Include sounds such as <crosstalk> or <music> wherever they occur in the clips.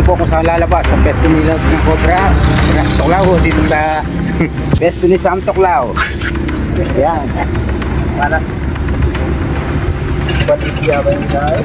niyo po kung saan lalabas sa pesto nila ng Cobra. Tuklaw ho dito sa <laughs> pesto ni Sam Tuklaw. Ayan. Para sa... Patigya ba yung tayo?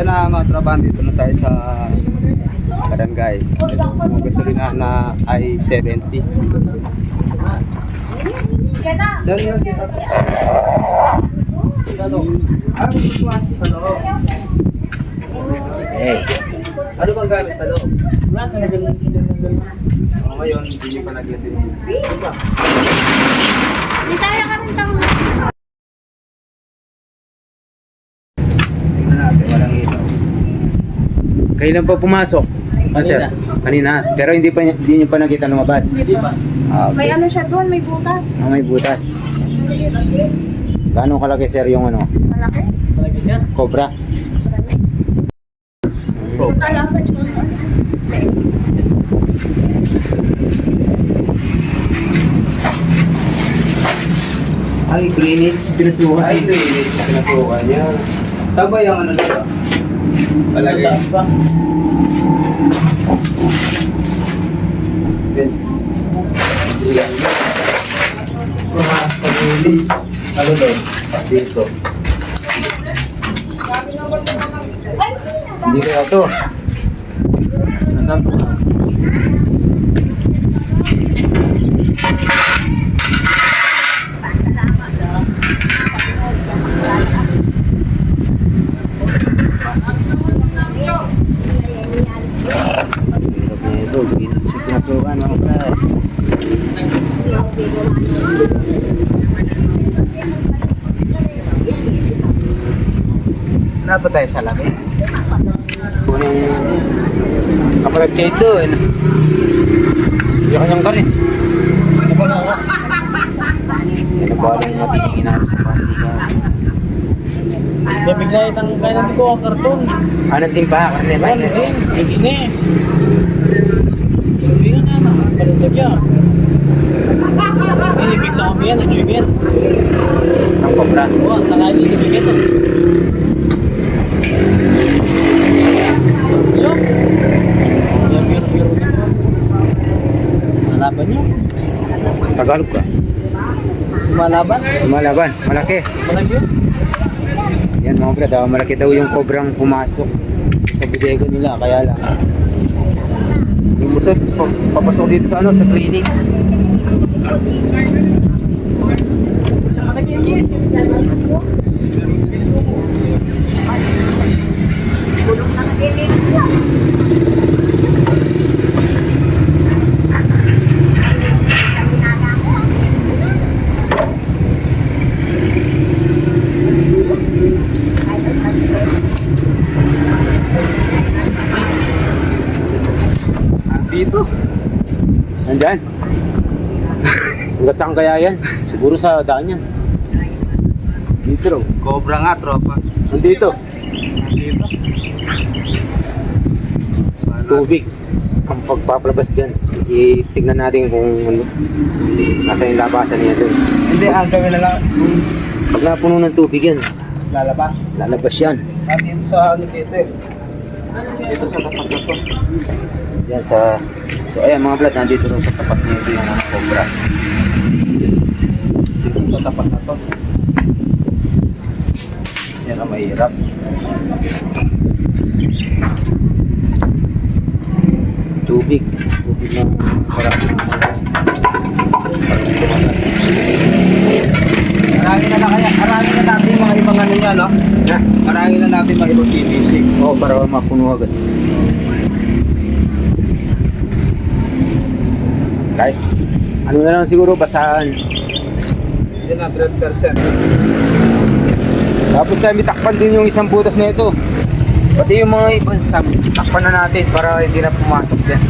Tayo na mga trabahan dito na tayo sa Barangay. mga gasolina na I-70. Sir, yun kita. Ano? Ano gusto sa loob? Eh, Ano bang gamit sa loob? Wala talaga lang. Oh, ngayon, hindi pa nag-decision. Di tayo ka rin tang Tingnan natin, walang ilaw. Kailan pa pumasok? Ah, sir? Kanina. Pero hindi pa niya- hindi niyo pa nakita lumabas. Di ba? Ah, May okay. ano siya doon, may butas. Ah, may butas. Gaano kalaki sir yung ano? Malaki. Malaki siya? Cobra? Alam ko Ay, Greenwich, pinasuhan. Ay, ito eh. Pinatukan niya. Saan ba yung ano nito? Palagay. Ano doon? Dito. Hindi kaya to. Nasaan to? Hirap na ito. Greenwich yung pinasukan. Mga brad. Wala pa tayo sa labi? Kung yung kapatid kayo ito, eh. Hindi ka niyang karin. Ano ba lang yung matigingin namin sa panigan? Bibigla itang kailan ko ang karton. Ano din ba? Karne ba? Ano din? Hindi na eh. Hindi na na. Palundag yan. Hindi, bigla kami yan. Nag-chicken. Ang Cobra. Oo, nakali ni chicken. Yo. Biro-biro na. Malaban nyo. Tagalog ka. Lumalaban. Lumalaban. Malaki. Malaki yun. Yan mga brad, ah, malaki daw yung kobrang pumasok sa bodega nila, kaya lang. Yung busot, pa- papasok dito sa ano, sa clinics. Dito. Nandyan. Hanggang saan kaya yan? Siguro sa daan yan. Dito raw. Cobra nga, tropa. Nandito. Dito. Tubig. Ang pagpapalabas dyan. Itignan natin kung ano, nasa yung labasan niya doon. Hindi, ang gawin na lang. Pag napuno ng tubig yan, Lalabas. lalabas yan. At dito sa ano dito eh. Dito sa tapat. Yan sa... So ayan mga blood, nandito rin sa tapat niya yung ano, cobra. Dito sa tapat na to. Yan ang mahirap. Tubig. Tubig na parang Marami na lang kaya, marami na natin mga ibang ano niya, no? na. Marami na natin mga ibang PVC. Oo, para mapuno agad. Kahit ano na lang siguro, basahan. Yan na, 100%. Tapos sa takpan din yung isang butas na ito. Pati yung mga iba, sa takpan na natin para hindi na pumasok din.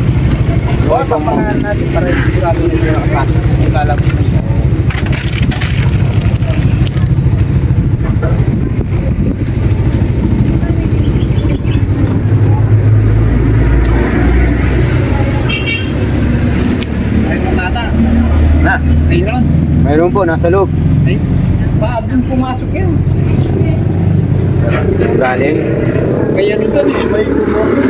Ibang pang mga natin para sigurado na hindi nakapasok. Lalabas na siya. Ay, matata. na. Mayroon. Po, nasa loob. Ay, dun pumasok yan? Galing. Kaya nito, may pumasok.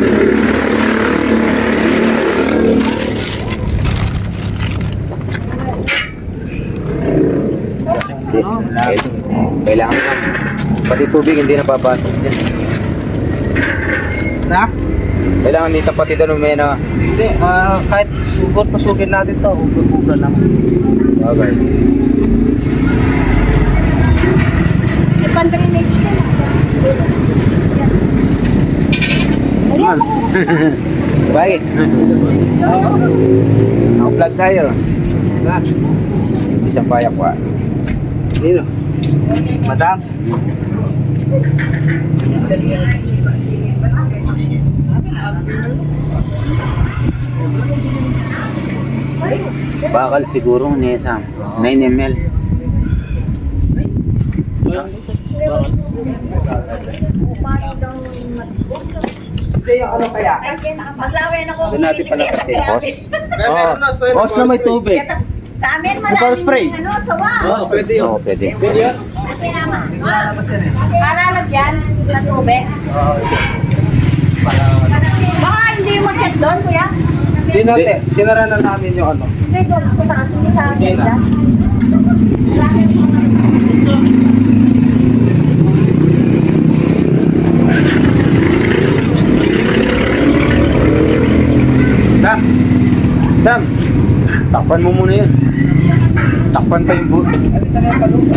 Kailangan na. Pati tubig hindi na papasok dyan. Na? Kailangan dito pati doon may na Hindi, ah, kahit sugot pasugin natin to, ubra-ubra naman. bagay. May pan-drainage ka na. Ayan. <laughs> Bakit? Naka-vlog tayo. Na, Isang payak wa. nino? Madam? Bakal siguro ni Sam. 9 ml. Ano kaya? Maglawin ako. Doon natin pala kasi. Hose. Oo. Hose na may tubig. Sa amin maraming spray. ano, sawa. Oo, pwede yun. Oo, pwede. Pwede yun? Kasi naman. Lalabas yan eh. Palalagyan ng tubig. Oo. Para, Baka hindi mo check doon, kuya. Hindi natin, sinara na namin yung ano. Hindi doon, sa taas. Hindi sa Hindi na. Sam! Sam! Takpan mo muna yun. Takpan pa yung buto. Alin na yung palupa?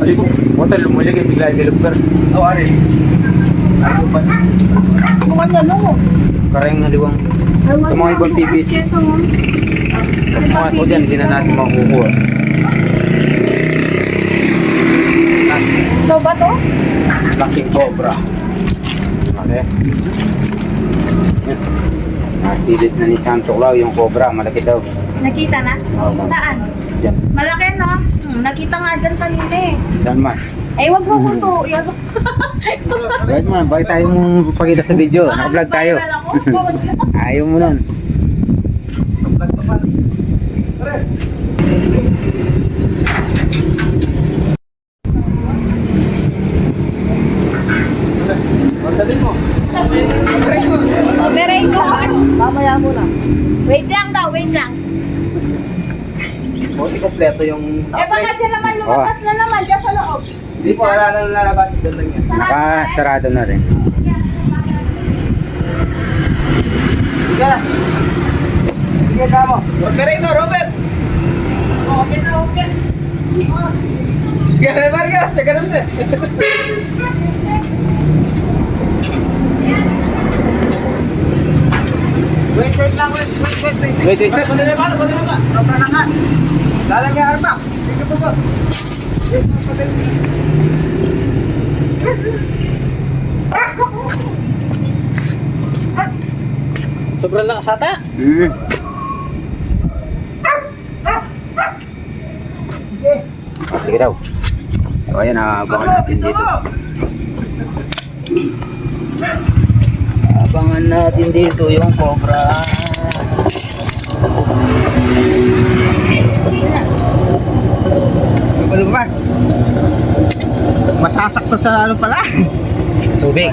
Kasi ko, buta lumulig yung bigla yung developer. Oo, ari. Bukan yan, no? Karayang haliwang. Sa mga ibang PVC. Pag pumasok dyan, hindi na natin makukuha. Ito ba to? Laking cobra. Okay. Nasilip na ni Santo Claus yung cobra. Malaki daw. Nakita na? Saan? Diyan. Malaki, no? Hmm, nakita nga dyan kanina eh. Saan man? Eh, wag mo ko to. Yan. Bakit <laughs> man? Bakit tayo mong pakita sa video? Naka-vlog tayo. <laughs> Ayaw mo nun. Vlog pa pa. Pre. Pagdalin mo. Mamaya muna. Wait lang daw, wait lang. Buti kompleto yung... Eh, baka dyan naman lumabas na naman dyan sa. Hindi po, wala na lalabas. Doon lang yan. Nakasarado na rin. Sige. Sige, kamo. Operator, Robert. Open na open. Sige na, Marga. Sige na, Marga. Wait, wait lang, wait, wait, wait, wait. Wait, wait. Pwede na ba? Pwede na ba? Robert na nga. Lalagay arpa. Sige po po. Sobrang lakas ata. Mm. Ah, sige daw. So ayan, abangan natin dito. Abangan natin dito yung cobra. Ano ba? Masasakto sa ano pala. <laughs> Tubig.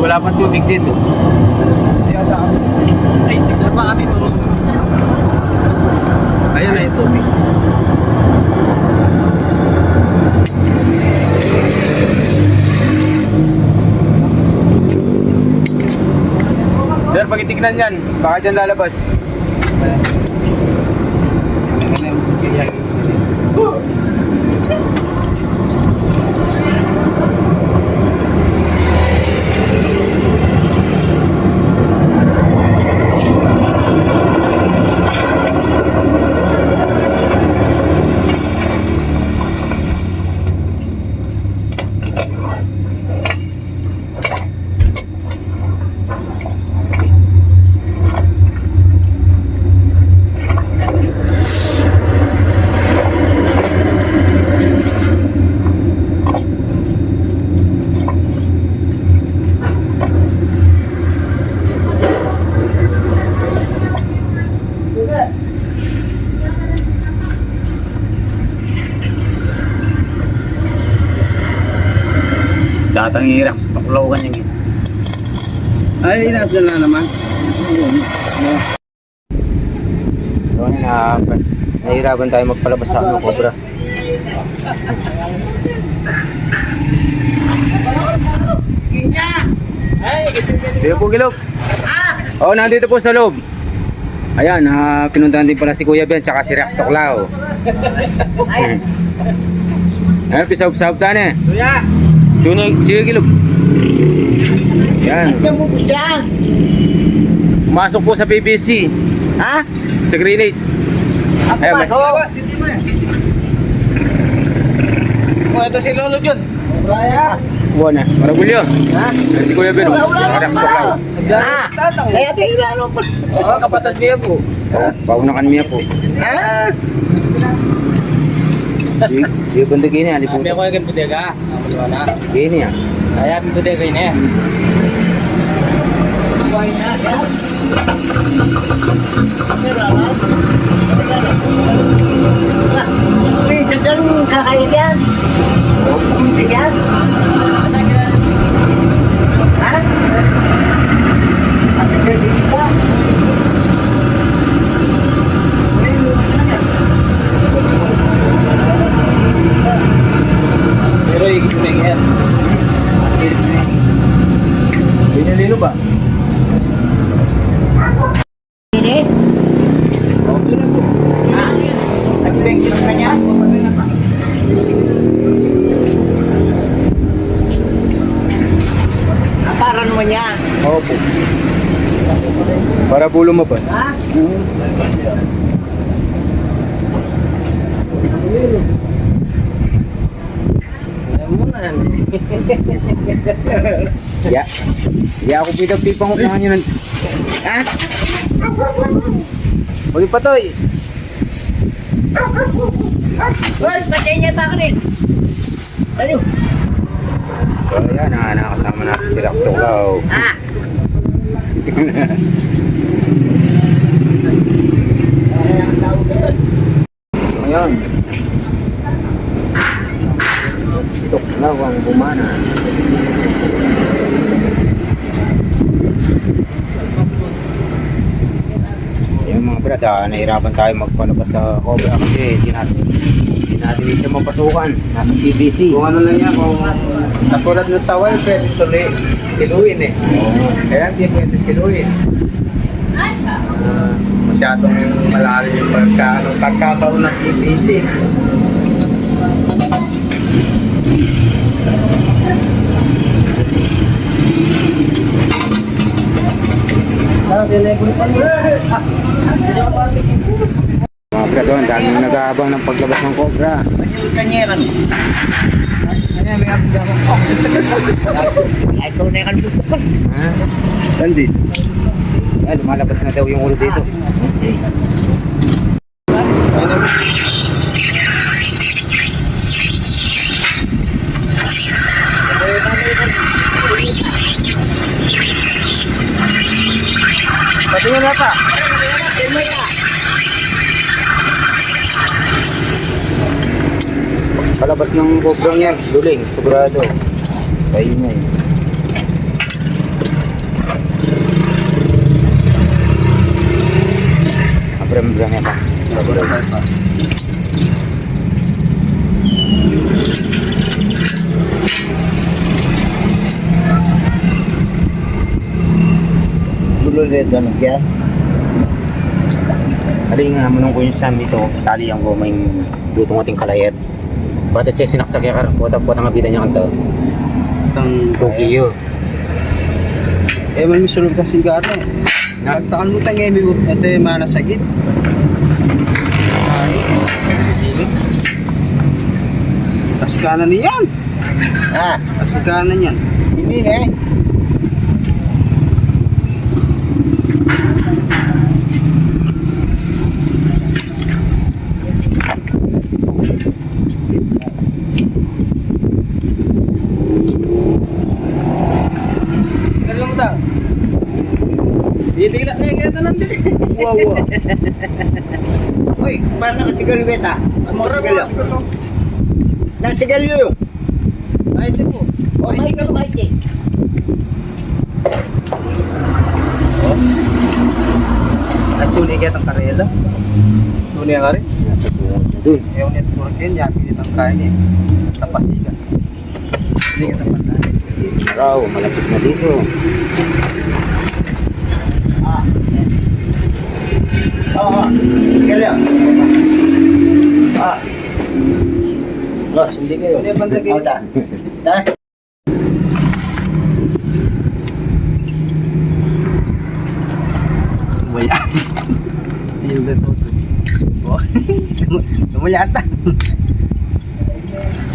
Wala pang tubig dito. Sir, pakitignan yan. Baka dyan lalabas. Datang irak sa tuklaw yun. Ay, nasa na naman. So, ano na, nahihirapan tayo magpalabas sa ano, cobra. Dito po, Gilop. Oh, nandito po sa loob. Ayan, ah, pinuntahan din pala si Kuya Ben tsaka si Rex Toklao. Ayan, pisawp-sawp tayo eh. Kuya! Chuni, chiyo Gilop. Ayan. Pumasok po sa PBC. Ha? Sa Greenage. Ayan, may... Labas, hindi mo eh. Oh, ito si Lolo Jun. Buwan na. Maragulyo. Ha? Si Kuya Ben. Rex Toklao. Ah, kaya tingnan mo pa. Oo, kapatid niya po. Oh, paunakan niya po. Ah, Chiyo kundi gini, ali po. Sabi ako yung bodega. Ang wala. Gini ah. Kaya yung bodega yun eh. may sadang kakain yan. Lumabas. Eh. <laughs> Ya. Ya ako pinagpipang upangan nyo ng... Ha? Uy, patoy! Hoy, patay niya pa rin. Ano? So ayan, ah, nakasama natin si Rax Tuklaw. Ah, Ngayon. Tuklaw ang bumana. Yung mga brad, ah, nahirapan tayo magpalabas sa Cobra kasi hindi natin, hindi natin siya mapasukan. Nasa PBC. Kung ano lang yan, kung katulad ng sawal, pwede suli, siluin eh. Kaya hindi pwede siluin. Uh, masyadong malalim yung pagka, ano, pagkataon ng PPC. Mga brad, oh, ang daming nag-aabang ng paglabas ng Cobra. kanyera. <laughs> Ay, ito na yung kalbuto ko. Ha? Sandi. Ay, lumalabas na daw yung ulo dito. Patingin Lalabas ng bobrang yan. Duling, sobrado. Sa inyo eh. Abrang-brang yan pa. Abrang-brang yan pa. ulit ganun kaya Ari nga ah, manong ko yung sam dito, tali ang gumay dito ng ating kalayet. Bata che sinaksak ya kar, puta puta nga bida niya kanto. Ang Tokiyo. Eh, man misulog ka sigara eh. Nagtakan mo tang emi mo. Ito yung mana sakit. Kasikanan niyan. Ah, Kasikanan niyan. hindi eh. Sikar lang mo daw. Hindi lang niya kaya ito nandun. Wow. <laughs> Uy, paano nakasigal beta? Ang mga sigal. Nasigal yun. Ito po. Oh, may ka tunay kaya itong karela. Tunay nga rin. Nasa buong na dun. Yung network yun, yan, pilit ang kain eh. Tapasigan. Hindi ka tapatan. Raw, malapit na dito. Oo, yun. Ah, Los, hindi kayo. Hindi banda kayo. Wala. Yung dito. Oh. Lumayata.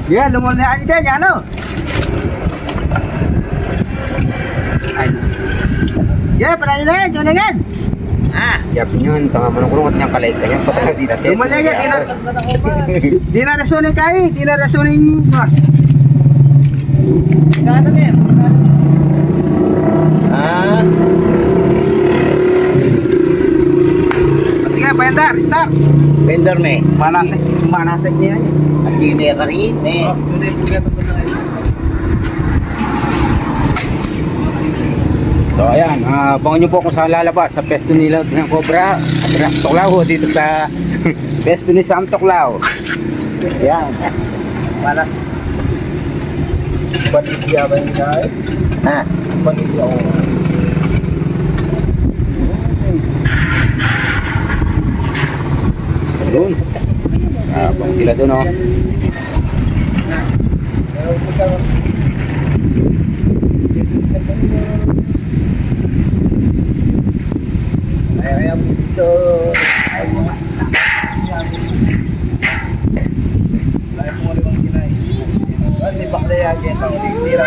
Yeah, lumayaan niyo dyan, ano? Ay. Yeah, pala yun na yan, yun na yan. Ah, Yap yun, tanga manong kulungot niyang kalayet kanya, patanga di dati. lumalaya. Di na, <laughs> di na rasunin kayo, di na rasunin boss. Ah, Sige, payanda, restart. vendor me. Manasay, manasay niya yan. Hindi na rin eh. Sa So ayan, uh, abangan nyo po kung saan lalabas sa pesto nila ng Cobra at Tuklaw <laughs> dito sa pesto ni Sam Tuklaw. Ayan. Malas. Panigya ba yung kaya? Ha? Panigya ko. Doon. Abang sila doon oh. Kaya kaya po dito. Ay mo. Ay mo limang kinay. Ay may bakla yan yan. Pang tira.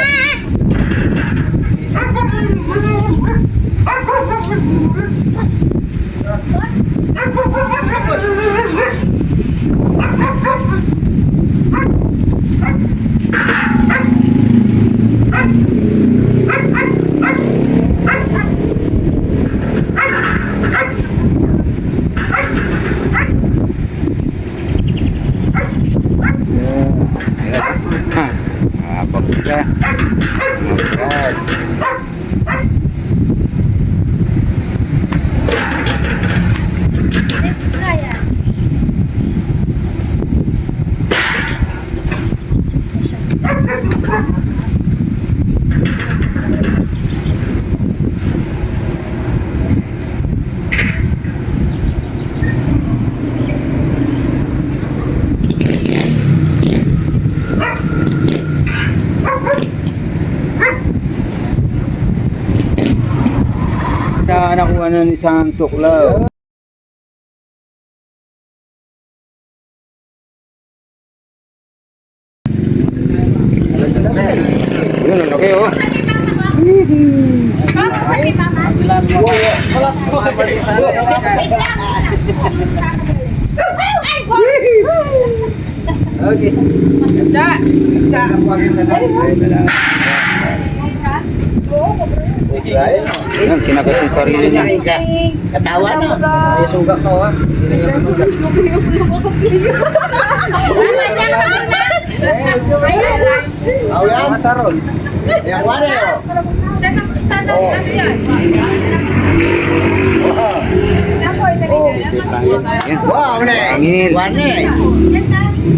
Na nakuha na ni Sam Tuklaw. Yun, ang laki oh. Mama, sakit mama. Wala po. Wait lang. Ay, boss! Okay. Cha! Cha! Kapagin na lang. Yan, kinagat yung sarili niya. Katawa na. Ay, suga ka ha. Hindi na matuga. Mama, diyan ka na. Ayan. Ayan. Masaron. Yang mana yo? Saan ang- saan ang ano yan? Ako, ito Oh. Yan. Wow, ne. Pangil.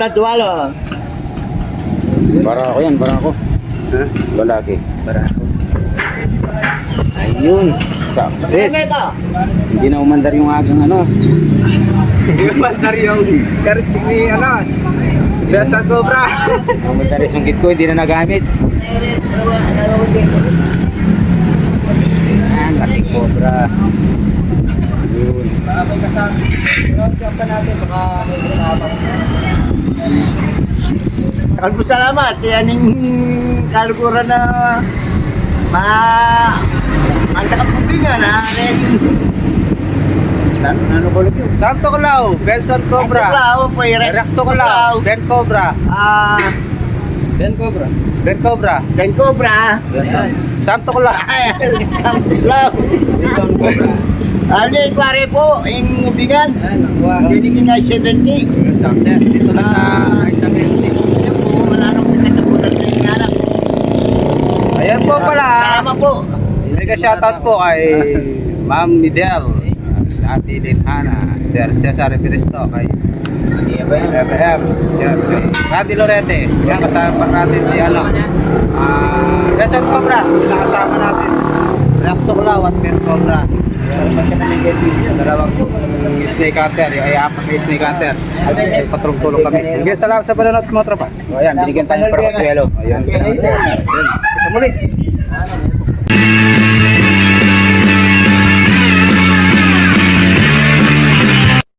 Utad walo. Bara ako yan, bara ako. Ha? Balaki. Bara ako. Ayun. Success. Hindi na umandar yung agang ano. Yung bandar yung karistik ni ano. Besa Cobra. Umandar yung git ko, hindi na nagamit. Yan, laki cobra. Ayun. Kalbo salamat. Yan yung kalukuran na ma ang nakapubingan na rin. Ano, ano ko yun? Santo Claw, Benson Cobra. Cobra. po yung Rex to Claw, Ben Cobra. Ah, Ben Cobra. Ben Cobra. Dan Cobra. Santo Claw. <laughs> Ay, Cobra. Benson cobra. Ano yung kware po, yung ubingan. Hindi nga 70. Success. Dito lang sa isang entry. Ano po, wala nang katapunan na yung anak. Ayan po pala. Tama po. Mega shoutout po kay Ma'am Midel, Ate Linhana, Sir Cesar Cristo, kay FF, yan, kay Randy Lorete, yan kasama pa natin si ano, ah, Besson Cobra, nakasama natin, Resto Kulaw at Ben Cobra. Dalawang snake hunter, ay apat na snake hunter. Ay patrong-tulong kami. Sige, salamat sa panonood mga tropa. So ayan, binigyan tayo ng parang swelo. Ayan, salamat sir. Sa muli.